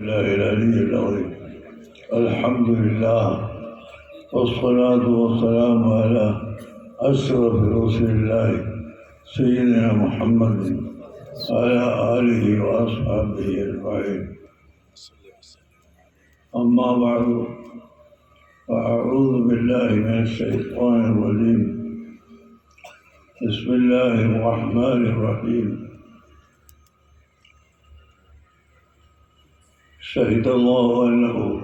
الله العلي العظيم الحمد لله والصلاة والسلام على أشرف رسول الله سيدنا محمد وعلى آله وأصحابه أجمعين. أما بعد فأعوذ بالله من الشيطان الرجيم. بسم الله الرحمن الرحيم. شهد الله أنه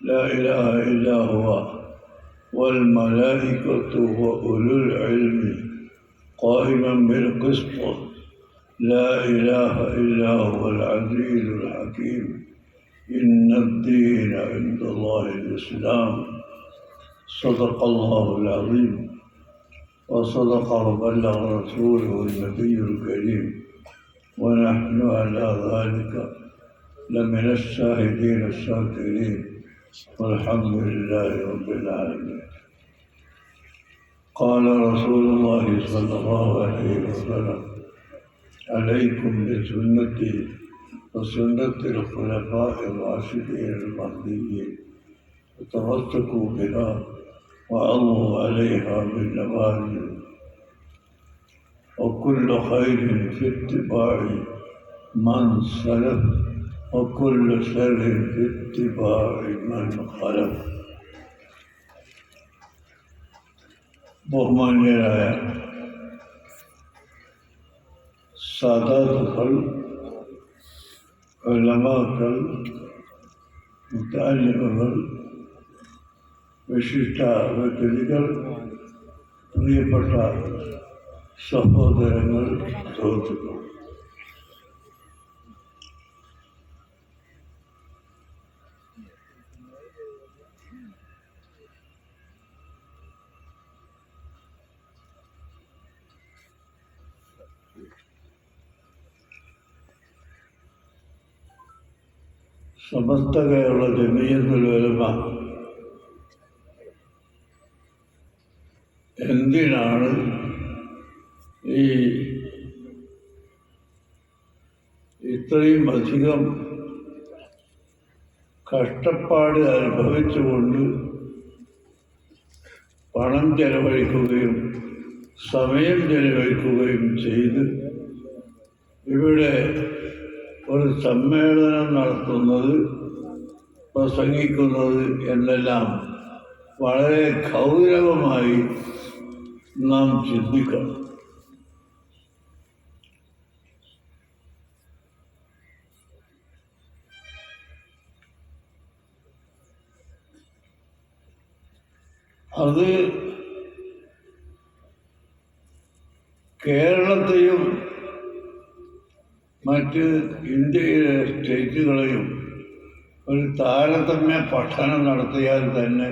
لا إله إلا هو والملائكة وأولو العلم قائما بالقسط. لا إله إلا هو العزيز الحكيم. إن الدين عند الله الإسلام. صدق الله العظيم. وصدق وبلغ رسوله النبي الكريم. ونحن على ذلك لمن الشاهدين الشاكرين والحمد لله رب العالمين. قال رسول الله صلى الله عليه وسلم عليكم بسنتي وسنة الخلفاء الراشدين المهديين وتمسكوا بها وعضوا عليها بالنواجذ وكل خير في اتباع من سلف وكل شر في اتباع من خلف ബഹുമാന്യരായ സാധാതുക്കൾ ഉലമാക്കൾ മുത്താലിമുകൾ വിശിഷ്ട വ്യക്തികൾ പ്രിയപ്പെട്ട സഹോദരങ്ങൾ സുഹൃത്തുക്കൾ സമസ്ത കേരള ജമീയത്തുൽ ഉലമ എന്തിനാണ് ഈ ഇത്രയും അധികം കഷ്ടപ്പാട് അനുഭവിച്ചുകൊണ്ട് പണം ചെലവഴിക്കുകയും സമയം ചെലവഴിക്കുകയും ചെയ്ത് ഇവിടെ ഒരു സമ്മേളനം നടത്തുന്നത് പ്രസംഗിക്കുന്നത് എന്നെല്ലാം വളരെ ഗൗരവമായി നാം ചിന്തിക്കണം. അത് കേരളത്തെയും മറ്റ് ഇന്ത്യയിലെ സ്റ്റേറ്റുകളെയും ഒരു താരതമ്യ പഠനം നടത്തിയാൽ തന്നെ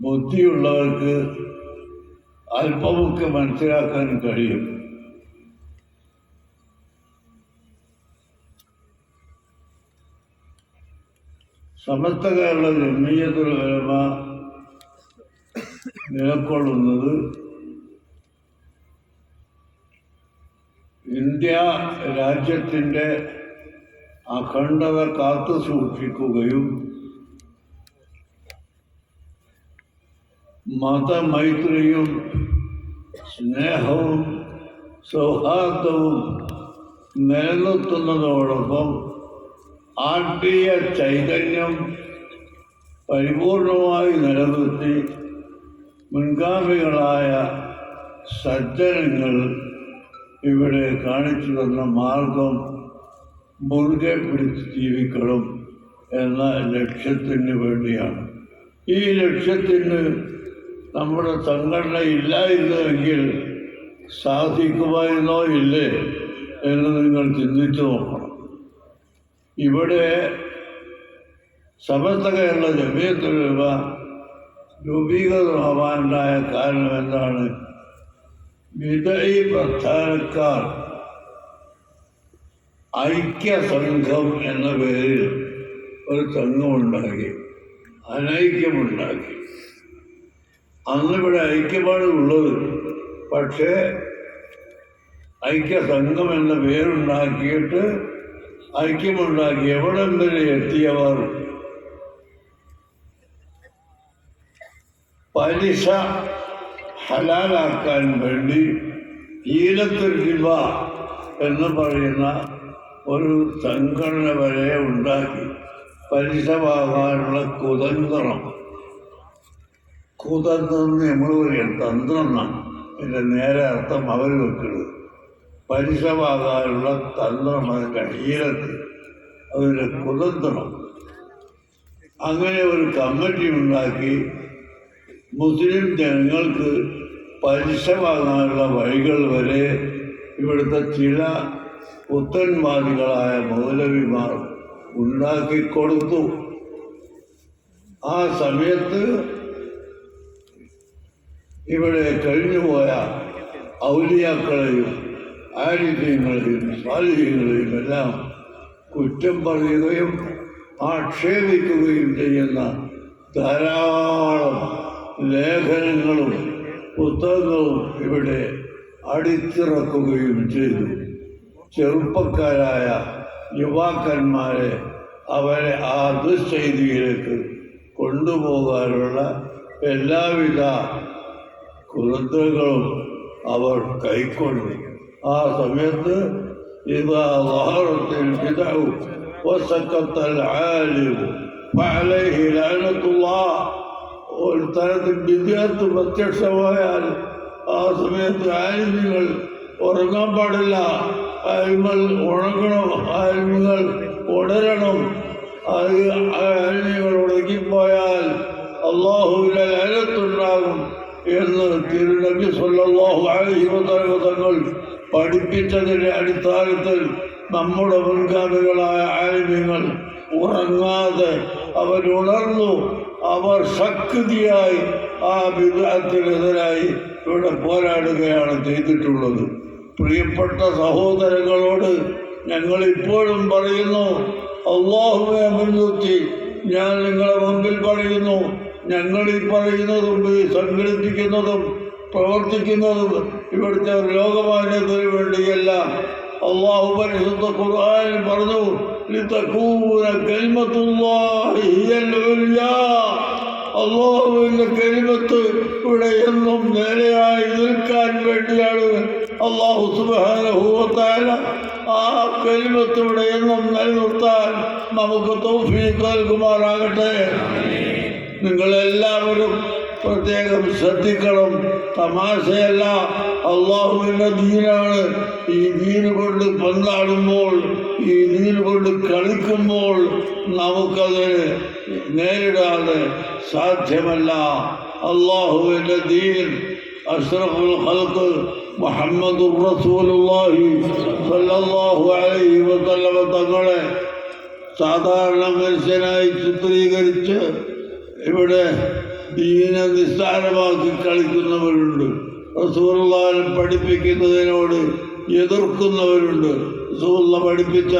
ബുദ്ധിയുള്ളവർക്ക് അല്പമൊക്കെ മനസ്സിലാക്കാൻ കഴിയും. സമസ്ത കേരള ജമീയത്തുൽ ഉലമ ഇന്ത്യ രാജ്യത്തിന്റെ അഖണ്ഡവർ കാത്തു സൂക്ഷിക്കുകയും മതമൈത്രിയും സ്നേഹവും സൗഹാർദ്ദവും നിലനിർത്തുന്നതോടൊപ്പം ആത്മീയ ചൈതന്യം പരിപൂർണമായി നിലനിർത്തി മുൻഗാമികളായ സജ്ജനങ്ങൾ ഇവിടെ കാണിച്ചു തന്ന മാർഗം മുറുകെ പിടിച്ച് ജീവിക്കണം എന്ന ലക്ഷ്യത്തിന് വേണ്ടിയാണ്. ഈ ലക്ഷ്യത്തിന് നമ്മുടെ സംഘടന ഇല്ലായിരുന്നുവെങ്കിൽ സാധിക്കുമായിരുന്നോ ഇല്ലേ എന്ന് നിങ്ങൾ ചിന്തിച്ചു നോക്കണം. ഇവിടെ സമസ്ത കേരള ജമീയത്തുലമ രൂപീകൃതമാവാനുണ്ടായ കാരണം എന്താണ്? വിതഴി പ്രസ്ഥാനക്കാർ ഐക്യസംഘം എന്ന പേരിൽ ഒരു സംഘമുണ്ടാക്കി അനൈക്യമുണ്ടാക്കി. അന്നിവിടെ ഐക്യമാണ് ഉള്ളത് പക്ഷേ ഐക്യസംഘം എന്ന പേരുണ്ടാക്കിയിട്ട് ഐക്യമുണ്ടാക്കി എവിടെ വരെ എത്തിയവർ പലിശ ഹലാലാക്കാൻ വേണ്ടി ഈലത്തുൽ റിബ എന്ന് പറയുന്ന ഒരു സംഘടന വരെ ഉണ്ടാക്കി. പരിശമാകാനുള്ള കുതന്ത്രം. കുതന്ത്രം നമ്മൾ പറയും തന്ത്രം എന്നാണ് എന്റെ നേരെ അർത്ഥം അവർ വെക്കുന്നത് പരിശമാകാനുള്ള തന്ത്രം അതിന്റെ ഈലത്ത് അതിന്റെ കുതന്ത്രം. അങ്ങനെ ഒരു കമ്മിറ്റി ഉണ്ടാക്കി മുസ്ലിം ജനങ്ങൾക്ക് പലിശ വാങ്ങാനുള്ള വഴികൾ വരെ ഇവിടുത്തെ ചില പുത്തൻവാദികളായ മൗലവിമാർ ഉണ്ടാക്കി കൊടുത്തു. ആ സമയത്ത് ഇവിടെ കഴിഞ്ഞുപോയ ഔലിയാക്കളെയും ആരിദ്യങ്ങളെയും സാലിഹ്യങ്ങളെയും എല്ലാം കുറ്റം പറയുകയും ആക്ഷേപിക്കുകയും ചെയ്യുന്ന ധാരാളം ലേഖനങ്ങളും പുസ്തകങ്ങളും ഇവിടെ അടിച്ചിറക്കുകയും ചെയ്തു ചെറുപ്പക്കാരായ യുവാക്കന്മാരെ അവരെ ആ ദുശ്ചെയ്തിയിലേക്ക് കൊണ്ടുപോകാനുള്ള എല്ലാവിധ കുറുദ്രകളും അവർ കൈക്കൊണ്ടു ആ സമയത്ത് إذا ظهرت البدع وسكت العالم فعليه لعنة الله ഒരു തരത്തിൽ വിദ്യാർത്ഥി പ്രത്യക്ഷമായാൽ ആ സമയത്ത് ആലിമ്യങ്ങൾ ഉറങ്ങാൻ പാടില്ല. ആലിമകൾ ഉണങ്ങണം ആലിമ്യങ്ങൾ ഉണരണം ആലിമ്യങ്ങൾ ഉണങ്ങിപ്പോയാൽ അള്ളാഹുവിന്റെ ലയനത്തുണ്ടാകും എന്ന് തിരുനബി സല്ലല്ലാഹു അലൈഹി വസല്ലം തങ്ങൾ പഠിപ്പിച്ചതിന്റെ അടിസ്ഥാനത്തിൽ നമ്മുടെ മുൻഗാമികളായ ആലിമ്യങ്ങൾ ഉറങ്ങാതെ അവരുണർന്നു. അവർ ശക്തിയായി ആ വിഗ്രഹത്തിനെതിരായി ഇവിടെ പോരാടുകയാണ് ചെയ്തിട്ടുള്ളത്. പ്രിയപ്പെട്ട സഹോദരങ്ങളോട് ഞങ്ങൾ ഇപ്പോഴും പറയുന്നു അള്ളാഹുവെ മുൻനിർത്തി ഞാൻ നിങ്ങളെ മുമ്പിൽ പറയുന്നു ഞങ്ങൾ ഈ പറയുന്നതും ഈ സംഘടിപ്പിക്കുന്നതും പ്രവർത്തിക്കുന്നതും ഇവിടുത്തെ ലോകമാന്യത്തിന് വേണ്ടിയല്ല അള്ളാഹു പരിശുദ്ധ ഖുർആൻ പറഞ്ഞു അള്ളാഹുവിന്റെ കരിമത്ത് ഇവിടെ എന്നും നേരെയായി നിൽക്കാൻ വേണ്ടിയാണ് അള്ളാഹു സുബാനുഭവത്താല ആ കരിമത്ത് ഇവിടെ എന്നും നിലനിർത്താൻ നമുക്ക് തോഫീ നൽകുമാറാകട്ടെ. നിങ്ങളെല്ലാവരും പ്രത്യേകം ശ്രദ്ധിക്കണം. തമാശയല്ല. അള്ളാഹുവിന്റെ ദീനാണ്. ഈ ദീന് കൊണ്ട് പന്താടുമ്പോൾ ഈ ദീന് കൊണ്ട് കളിക്കുമ്പോൾ നമുക്കത് നേരിടാതെ സാധ്യമല്ല. അള്ളാഹുവിന്റെ ദീൻ അഷ്റഫുൽ മുഹമ്മദ് റസൂലുള്ളാഹി അലൈഹി തങ്ങളെ സാധാരണ മനുഷ്യനായി ചിത്രീകരിച്ച് ഇവിടെ ദീനെ നിസ്സാരമാക്കി കളിക്കുന്നവരുണ്ട്. റസൂറുള്ളാനെ പഠിപ്പിക്കുന്നതിനോട് എതിർക്കുന്നവരുണ്ട്. റസൂള്ള പഠിപ്പിച്ച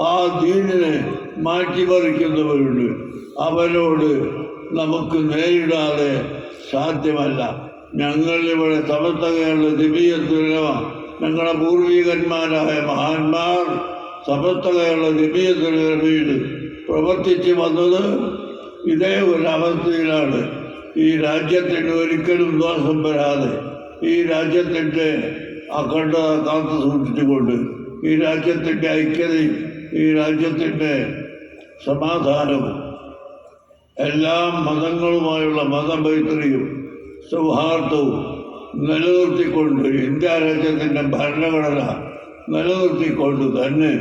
ആ ദീനിനെ മാറ്റിമറിക്കുന്നവരുണ്ട്. അവരോട് നമുക്ക് നേരിടാതെ സാധ്യമല്ല. ഞങ്ങൾ ഇവിടെ സമസ്തകയുള്ള ദിവ്യത്തുലമ ഞങ്ങളുടെ പൂർവികന്മാരായ മഹാന്മാർ സമസ്തകയുള്ള ദിവ്യത്തുലമയിൽ പ്രവർത്തിച്ച് വന്നത് ഇതേ ഒരു അവസ്ഥയിലാണ്. ഈ രാജ്യത്തിന് ഒരിക്കലും ദോഷം വരാതെ ഈ രാജ്യത്തിന്റെ അഖണ്ഡത കാത്തു സൂക്ഷിച്ചുകൊണ്ട് ഈ രാജ്യത്തിന്റെ ഐക്യതയും ഈ രാജ്യത്തിന്റെ സമാധാനവും എല്ലാ മതങ്ങളുമായുള്ള മതമൈത്രിയും സൗഹാർദ്ദവും നിലനിർത്തിക്കൊണ്ട് ഇന്ത്യ രാജ്യത്തിന്റെ ഭരണഘടന നിലനിർത്തിക്കൊണ്ട് തന്നെ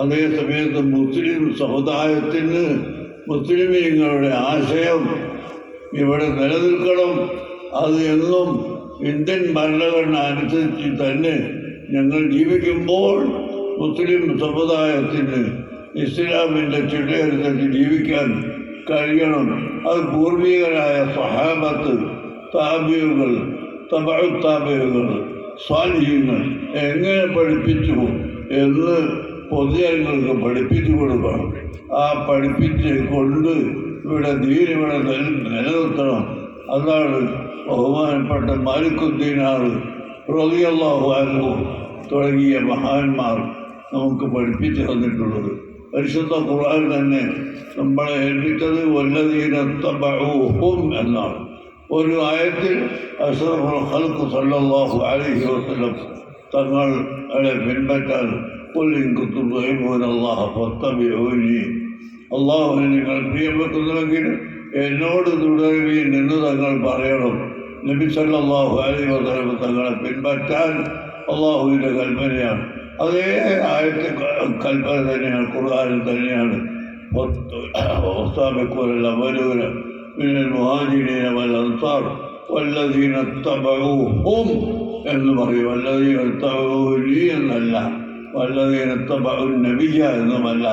അതേ സമയത്ത് മുസ്ലിം സമുദായത്തിന് മുസ്ലിമീങ്ങളുടെ ആശയം ഇവിടെ നിലനിൽക്കണം. അത് എന്നും ഇന്ത്യൻ ഭരണഘടന അനുസരിച്ച് തന്നെ ഞങ്ങൾ ജീവിക്കുമ്പോൾ മുസ്ലിം സമുദായത്തിന് ഇസ്ലാമിന്റെ ചിട്ടയനുസരിച്ച് ജീവിക്കാൻ കഴിയണം. അത് പൂർവികരായ സഹാബത്ത് താബിയുകൾ തബഴുത്താബിയുകൾ സ്വാധീനങ്ങൾ എങ്ങനെ പഠിപ്പിച്ചു എന്ന് പൊതുജനങ്ങൾക്ക് പഠിപ്പിച്ചു കൊടുക്കണം. ആ പഠിപ്പിച്ച് കൊണ്ട് ഇവിടെ ധീരവിടെ നിലനിർത്തണം. അതാണ് ബഹുമാനപ്പെട്ട മാലിക്കുദ്ദീനാർ റതിയല്ലാഹു തുടങ്ങിയ മഹാന്മാർ നമുക്ക് പഠിപ്പിച്ചു തന്നിട്ടുള്ളത്. പരിശുദ്ധ ഖുർആൻ തന്നെ നമ്മളെ ഏൽപ്പിച്ചത് വല്ലതീനത്തബൂഹും എന്നാണ്. ഒരു ആയത്തിൽ അഷറഫുൽ ഹൽക്ക് സല്ലാഹു അലഹി വസ്ലം തങ്ങളെ പിൻപറ്റാൻ കൊല്ലിൻ കുത്തും അള്ളാഹ പത്തബിഒനി الله فاتبعوني അള്ളാഹുവിനെ നിങ്ങൾ പ്രിയം വെക്കുന്നുവെങ്കിൽ എന്നോട് തുടരുകയും എന്ന് തങ്ങൾ പറയണം നബി സല്ലല്ലാഹു അലൈഹി വസല്ലം തങ്ങളെ പിൻപറ്റാൻ അള്ളാഹുവിൻ്റെ കൽപ്പനയാണ് അതേ ആയത്തെ കൽപ്പന തന്നെയാണ് ഖുർആാനിൽ തന്നെയാണ് والسابقون الأولون من المهاجرين والأنصار والذين اتبعوهم എന്ന് പറയും വല്ലതീന തബഊലി എന്നല്ല വല്ലതീന തബഉ നബിയ എന്നുമല്ല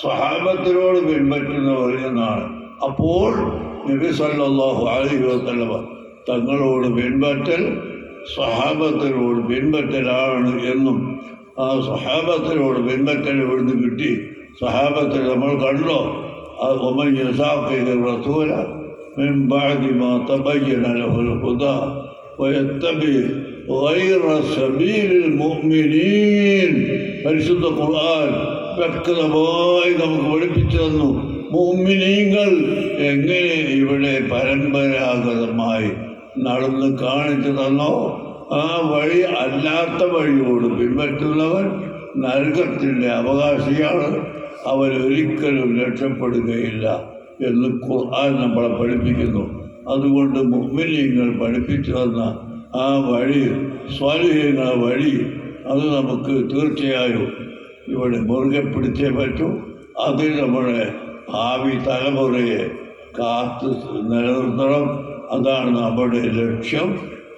സ്വഹാബത്തിനോട് പിൻപറ്റുന്നവർ എന്നാണ് അപ്പോൾ നബി സല്ലല്ലാഹു അലൈഹി വസല്ലമ തങ്ങളോട് പിൻപറ്റൽ സ്വഹാബത്തിനോട് പിൻപറ്റലാണ് എന്നും ആ സ്വഹാബത്തിനോട് പിൻപറ്റൽ ഇവിടുന്ന് കിട്ടി സ്വഹാബത്തിൽ നമ്മൾ കണ്ടോ അത് ഒമൻ യസാഖിദ് റസൂല من بعد ما تبين له الهدى ويتبع غير سبيل المؤمنين പരിശുദ്ധ ഖുർആൻ വ്യക്തമായി നമുക്ക് പഠിപ്പിച്ചു തന്നു. മുമ്മിനീങ്ങൾ എങ്ങനെ ഇവിടെ പരമ്പരാഗതമായി നടന്ന് കാണിച്ചു തന്നോ? ആ വഴി അല്ലാത്ത വഴിയോട് പിൻപറ്റുന്നവൻ നരകത്തിന്റെ അവകാശിയാണ്. അവരൊരിക്കലും രക്ഷപ്പെടുകയില്ല എന്ന് ഖുർആൻ നമ്മളെ പഠിപ്പിക്കുന്നു. അതുകൊണ്ട് മുമ്മിനീങ്ങൾ പഠിപ്പിച്ചു തന്ന ആ വഴി സ്വാലിഹ്യങ്ങളെ വഴി അത് നമുക്ക് തീർച്ചയായും ഇവിടെ മുറുകെ പിടിച്ചേ പറ്റൂ. അത് നമ്മുടെ ഭാവി തലമുറയെ കാത്ത് നിലനിർത്തണം. അതാണ് നമ്മുടെ ലക്ഷ്യം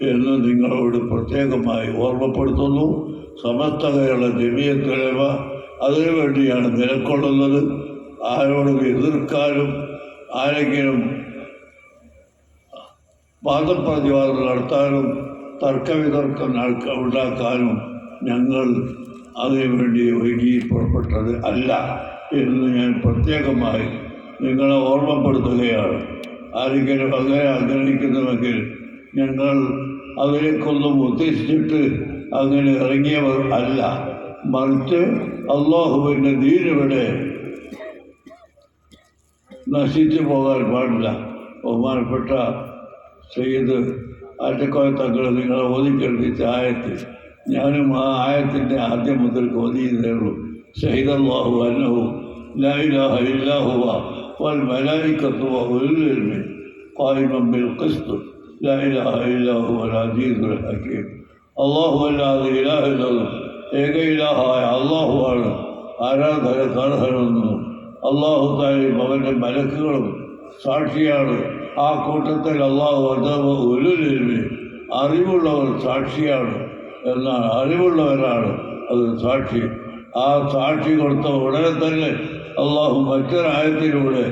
എന്ന് നിങ്ങളോട് പ്രത്യേകമായി ഓർമ്മപ്പെടുത്തുന്നു. സമസ്ത കേരള ജമിയത്തുലമ അതിനുവേണ്ടിയാണ് നിലക്കൊള്ളുന്നത്. ആരോടും എതിർക്കാനും ആരെങ്കിലും വാദപ്രതിവാദം നടത്താനും തർക്കവിതർക്കം ഉണ്ടാക്കാനും ഞങ്ങൾ അതിനുവേണ്ടി വൈകി പുറപ്പെട്ടത് അല്ല എന്ന് ഞാൻ പ്രത്യേകമായി നിങ്ങളെ ഓർമ്മപ്പെടുത്തുകയാണ്. ആരെങ്കിലും അങ്ങനെ ആഗ്രഹിക്കുന്നുവെങ്കിൽ ഞങ്ങൾ അതിലേക്കൊന്നും ഉദ്ദേശിച്ചിട്ട് അങ്ങനെ ഇറങ്ങിയവർ അല്ല. മറിച്ച് അള്ളാഹുവിന്റെ ദീനിവിടെ നശിച്ചു പോകാൻ പാടില്ല. ബഹുമാനപ്പെട്ട ചെയ്ത് ആറ്റക്കോയ തങ്ങൾ നിങ്ങളെ ഒതുക്കേണ്ടി ആയത്ത് ഞാനും ആ ആയത്തിൻ്റെ ആദ്യം മുതൽ ഓതിയതേ ഉള്ളൂ ഷഹീദ് അള്ളാഹു അന്നഹു لا إله إلا هو والملائكة وأولو العلم قائما بالقسط لا إله إلا هو العزيز الحكيم അള്ളാഹു അല്ലാതെ ഇലാഹില്ലതും ഏക ഇലാഹായ അള്ളാഹുവാണ് ആരാധന കർഹനൊന്നും അള്ളാഹു തായും അവൻ്റെ മലക്കുകളും സാക്ഷിയാണ് ആ കൂട്ടത്തിൽ അള്ളാഹു അഥവാ ഉലുലിൽമി അറിവുള്ളവർ സാക്ഷിയാണ് എന്നാണ് അറിവുള്ളവരാണ് അത് സാക്ഷി ആ സാക്ഷി കൊടുത്ത ഉടനെ തന്നെ അള്ളാഹു മറ്റൊരായത്തിലൂടെ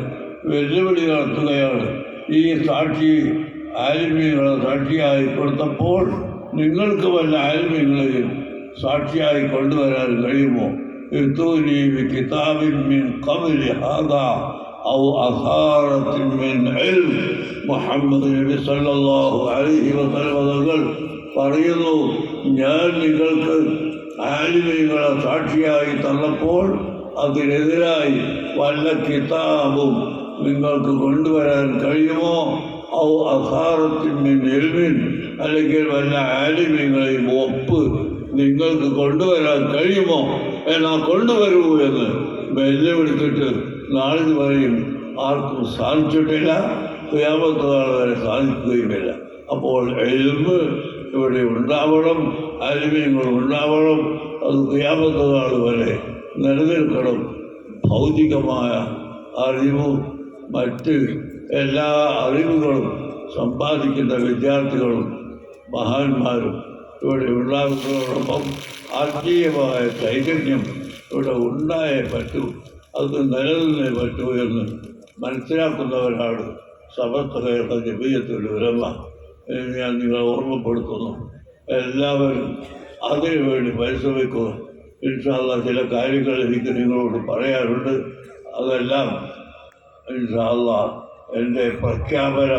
വെല്ലുവിളി നടത്തുകയാണ് ഈ സാക്ഷി ആലിമ്യങ്ങളെ സാക്ഷിയായി കൊടുത്തപ്പോൾ നിങ്ങൾക്ക് വല്ല ആലിമ്യങ്ങളെയും സാക്ഷിയായി കൊണ്ടുവരാൻ കഴിയുമോ ائتوني بكتاب من قبل هذا أو أثارة من علم മുഹമ്മദ് നബി സല്ലല്ലാഹു അലൈഹി വസല്ലം തങ്ങൾ പറയുന്നു ഞാൻ നിങ്ങൾക്ക് ആലിമീങ്ങളെ സാക്ഷിയായി തന്നപ്പോൾ അതിനെതിരായി വല്ല കിതാബും നിങ്ങൾക്ക് കൊണ്ടുവരാൻ കഴിയുമോ? ഔ അസാറത്തിന്റെ എൽമിൻ അല്ലെങ്കിൽ വല്ല ആലിമീങ്ങളെയും ഒപ്പ് നിങ്ങൾക്ക് കൊണ്ടുവരാൻ കഴിയുമോ? എന്നാ കൊണ്ടുവരൂ എന്ന് വെല്ലുവിളിച്ചിട്ട് നാളെ വരെയും ആർക്കും സാധിച്ചിട്ടില്ല. ക്രിയാമത്ത് നാൾ വരെ സാധിക്കുകയുമില്ല. അപ്പോൾ എൽമ് ഇവിടെ ഉണ്ടാവണം ആലിമീങ്ങൾ ഉണ്ടാവണം അത് ക്രിയാമത്ത് നാൾ വരെ നിലനിൽക്കണം. ഭൗതികമായ അറിവും മറ്റ് എല്ലാ അറിവുകളും സമ്പാദിക്കുന്ന വിദ്യാർത്ഥികളും മഹാന്മാരും ഇവിടെ ഉണ്ടാകുന്നതോടൊപ്പം ആത്മീയമായ ചൈതന്യം ഇവിടെ ഉണ്ടായേ പറ്റൂ. അത് നിലനിന്നേ പറ്റൂ എന്ന് മനസ്സിലാക്കുന്നവരാണ് സമസ്ത കേരള ജമീയത്തിന്റെ ഉരമ ഞാൻ നിങ്ങളെ ഓർമ്മപ്പെടുത്തുന്നു. എല്ലാവരും അതിനു വേണ്ടി പരിശ്രമിക്കുക. ഇൻഷാല്ല ചില കാര്യങ്ങൾ എനിക്ക് നിങ്ങളോട് പറയാറുണ്ട് അതെല്ലാം ഇൻഷാല്ല എന്റെ പ്രഖ്യാപന